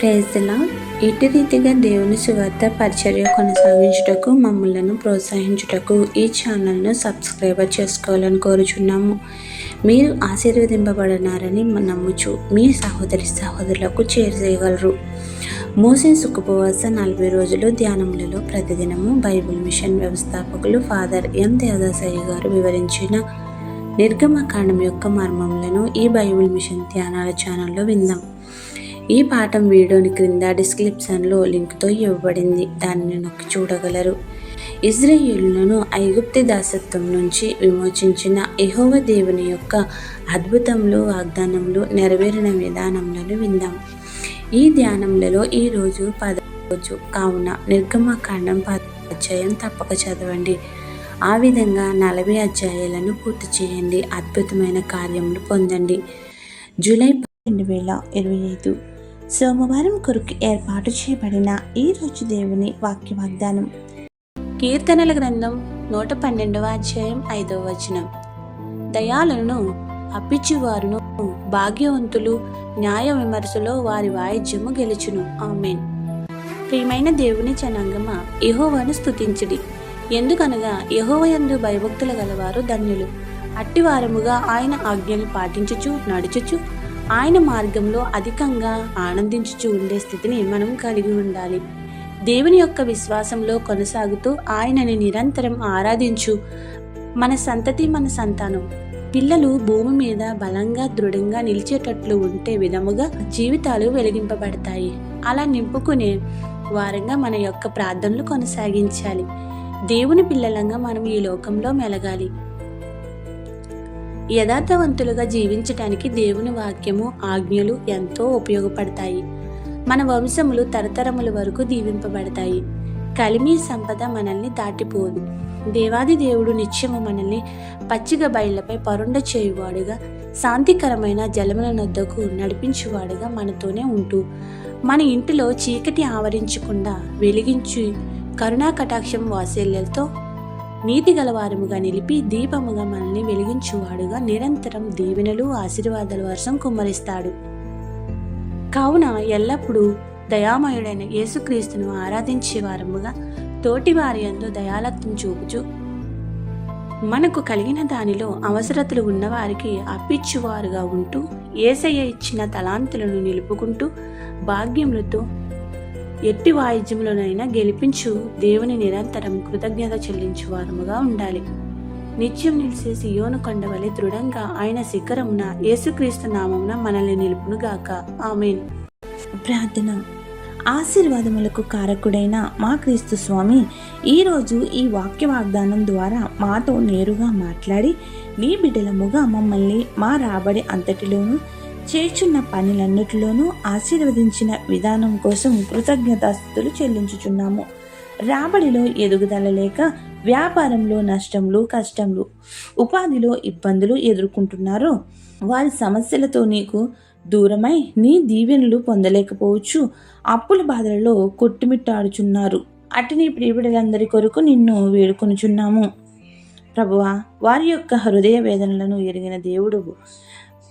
ప్రేజలా ఇటు రీతిగా దేవుని సువార్త పరిచర్య కొనసాగించుటకు మమ్మలను ప్రోత్సహించుటకు ఈ ఛానల్ను సబ్స్క్రైబర్ చేసుకోవాలని కోరుచున్నాము. మీరు ఆశీర్వదింపబడినారని నమ్ముచు మీ సహోదరి సహోదరులకు చేరజేయగలరు మోసే ఉపవాస నలభై రోజులు ధ్యానములలో ప్రతిదినము బైబిల్ మిషన్ వ్యవస్థాపకులు ఫాదర్ ఎం దేవదాసయ్య గారు వివరించిన నిర్గమకాండం యొక్క మర్మములను ఈ బైబిల్ మిషన్ ధ్యానాల ఛానల్లో విందాం. ఈ పాఠం వీడియోని క్రింద డిస్క్రిప్షన్లో లింక్తో ఇవ్వబడింది. దానిని నొక్కి చూడగలరు. ఇజ్రాయేలులను ఐగుప్తి దాసత్వం నుంచి విమోచించిన ఎహోవ దేవుని యొక్క అద్భుతములు వాగ్దానములు నెరవేరిన విధానములను విందాం. ఈ ధ్యానములలో ఈరోజు పద రోజు కావున నిర్గమకాండం పద అధ్యాయం తప్పక చదవండి. ఆ విధంగా నలభై అధ్యాయాలను పూర్తి చేయండి. అద్భుతమైన కార్యములు పొందండి. జూలై రెండు వేల ఇరవై ఐదు. సోమవారం కొరకు ఏర్పాటు చేయబడిన ఈ రోజు దేవుని వాక్య వాగ్దానం కీర్తనల గ్రంథం నూట పన్నెండవ అధ్యాయం ఐదవ వచనం. దయాలను అప్పిచ్చువారును భాగ్యవంతులు న్యాయ విమర్శలో వారి వాయిద్యము గెలుచును. ఆమెన్. ప్రియమైన దేవుని జనాంగమ యెహోవాను స్తుతించుడి. ఎందుకనగా యహోవయందు భయభక్తులు గలవారు ధన్యులు. అట్టివారముగా ఆయన ఆజ్ఞలు పాటించుచు నడుచుచు ఆయన మార్గంలో అధికంగా ఆనందించుచు ఉండే స్థితిని మనం కలిగి ఉండాలి. దేవుని యొక్క విశ్వాసంలో కొనసాగుతూ ఆయనని నిరంతరం ఆరాధించు. మన సంతతి మన సంతానం. పిల్లలు భూమి మీద బలంగా దృఢంగా నిలిచేటట్లు ఉంటే విధముగా జీవితాలు వెలిగింపబడతాయి. అలా నింపుకునే వారంగా మన యొక్క ప్రార్థనలు కొనసాగించాలి. దేవుని పిల్లలంగా మనం ఈ లోకంలో మెలగాలి. యథార్థవంతులుగా జీవించటానికి దేవుని వాక్యము ఆజ్ఞలు ఎంతో ఉపయోగపడతాయి. మన వంశములు తరతరముల వరకు దీవింపబడతాయి. కలిమి సంపద మనల్ని దాటిపోదు. దేవాది దేవుడు నిత్యము మనల్ని పచ్చిక బయళ్ళపై పరుండ చేయువాడుగా శాంతికరమైన జలముల నొద్దకు నడిపించువాడుగా మనతోనే ఉంటూ మన ఇంటిలో చీకటి ఆవరించకుండా వెలిగించి కరుణా కటాక్షం వాసేళ్ళతో నీతి గలవారముగా నిలిపి దీపముగా మనల్ని వెలిగించువాడుగా నిరంతరం దీవెనలు ఆశీర్వాదాల వర్షం కుమ్మరిస్తాడు. కావున ఎల్లప్పుడూ దయామయుడైన యేసుక్రీస్తును ఆరాధించే వారముగా తోటి వారి అందు దయాలత్వం చూపుచు మనకు కలిగిన దానిలో అవసరతలు ఉన్నవారికి అప్పిచ్చువారుగా ఉంటూ ఏసయ్య ఇచ్చిన తలాంతులను నిలుపుకుంటూ భాగ్యములతో ఎట్టి వాయిద్యములనైనా గెలిపించు. దేవుని నిరంతరం కృతజ్ఞత చెల్లించు వారముగా ఉండాలి. నిత్యం నిలిచే సియోను కొండ వలె దృఢంగా ఆయన శిఖరమున యేసుక్రీస్తు నామమున మనల్ని నిలుపునుగాక. ఆమెన్. ప్రార్థన. ఆశీర్వాదములకు కారకుడైన మా క్రీస్తు స్వామి ఈరోజు ఈ వాక్య వాగ్దానం ద్వారా మాతో నేరుగా మాట్లాడి నీ బిడ్డలముగా మమ్మల్ని మా రాబడి అంతటిలోనూ చేర్చున్న పనులన్నిటిలోనూ ఆశీర్వదించిన విధానం కోసం కృతజ్ఞతాస్థుతులు చెల్లించుచున్నాము. రాబడిలో ఎదుగుదల లేక వ్యాపారంలో నష్టంలు కష్టంలు ఉపాధిలో ఇబ్బందులు ఎదుర్కొంటున్నారు వారి సమస్యలతో నీకు దూరమై నీ దీవెనలు పొందలేకపోవచ్చు. అప్పుల బాధలలో కొట్టుమిట్టాడుచున్నారు. అటు నీ ప్రియబిడలందరి కొరకు నిన్ను వేడుకొనుచున్నాము. ప్రభువా వారి యొక్క హృదయ వేదనలను ఎరిగిన దేవుడు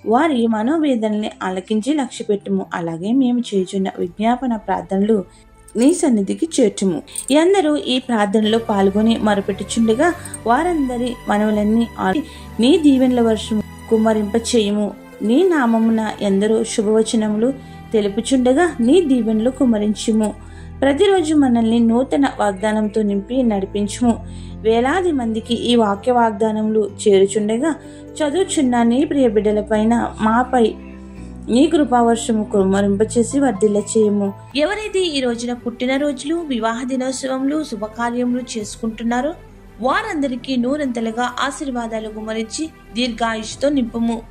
వారి మనోవేదనల్ని ఆలకించి లక్ష్యపెట్టుము. అలాగే మేము చేయుచున్న విజ్ఞాపన ప్రార్థనలు నీ సన్నిధికి చేర్చుము. ఎందరూ ఈ ప్రార్థనలో పాల్గొని మరుపెట్టుచుండగా వారందరి మనవులన్నీ నీ దీవెనల వర్షము కుమ్మరింప చేయము నీ నామమున ఎందరో శుభవచనములు తెలుపుచుండగా నీ దీవెనలు కుమరించుము ప్రతిరోజు మనల్ని నూతన వాగ్దానంతో నింపి నడిపించుము. వేలాది మందికి ఈ వాక్య వాగ్దానములు చేరుచుండగా చదువుచున్న నీ ప్రియ బిడ్డలపైన మాపై నీ కృపావర్షము కుమ్మరింపచేసి వర్ధిల్ల చేయము. ఎవరైతే ఈ రోజున పుట్టినరోజులు వివాహ దినోత్సవములు శుభకార్యములు చేసుకుంటున్నారో వారందరికీ నూరంతలుగా ఆశీర్వాదాలు గుమరించి దీర్ఘాయుష్తో నింపము.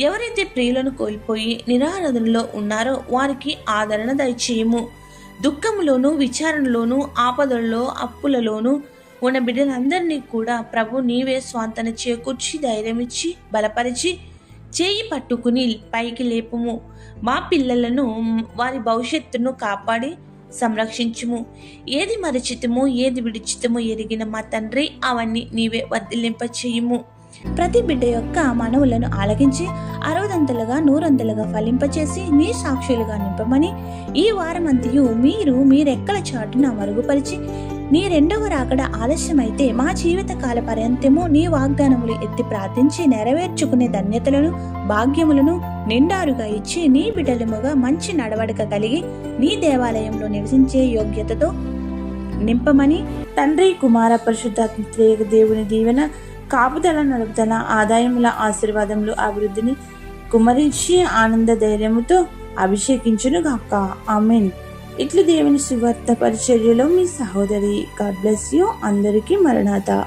ఎవరైతే ప్రియులను కోల్పోయి నిరారాధనలో ఉన్నారో వారికి ఆదరణ దయచేయము. దుఃఖంలోనూ విచారణలోనూ ఆపదల్లో అప్పులలోనూ ఉన్న బిడ్డలందరినీ కూడా ప్రభు నీవే స్వాంతన చేకూర్చి ధైర్యమిచ్చి బలపరిచి చేయి పట్టుకుని పైకి లేపుము. మా పిల్లలను వారి భవిష్యత్తును కాపాడి సంరక్షించుము. ఏది మరచితమో ఏది విడిచితమో ఎరిగిన మా తండ్రి అవన్నీ నీవే వర్ధిల్లింప ప్రతి బిడ్డ యొక్క మనవులను ఆలకించి అరవదంతలుగా నూరంతలుగా ఫలింపచేసి నీ సాక్షులుగా నింపమని ఈ వారమంతయు మీరు మీ రెక్కల చాటున మరుగుపరిచి నీ రెండవ రాకడ ఆలస్యమైతే మా జీవితకాల పర్యంతము నీ వాగ్దానములు ఎత్తి ప్రార్థించి నెరవేర్చుకునే ధన్యతలను భాగ్యములను నిండారుగా ఇచ్చి నీ బిడ్డలముగా మంచి నడవడిక కలిగి నీ దేవాలయంలో నివసించే యోగ్యతతో నింపమని తండ్రి కుమార పరిశుద్ధాత్మ దేవుని దీవెన కాపుదల నడుపుదల ఆదాయముల ఆశీర్వాదములు అభివృద్ధిని కుమరించి ఆనంద ధైర్యముతో అభిషేకించును గాక ఆమెన్. ఇట్లు దేవుని సువార్త పరిచర్యలో మీ సహోదరి. God bless you. అందరికీ మరణాత.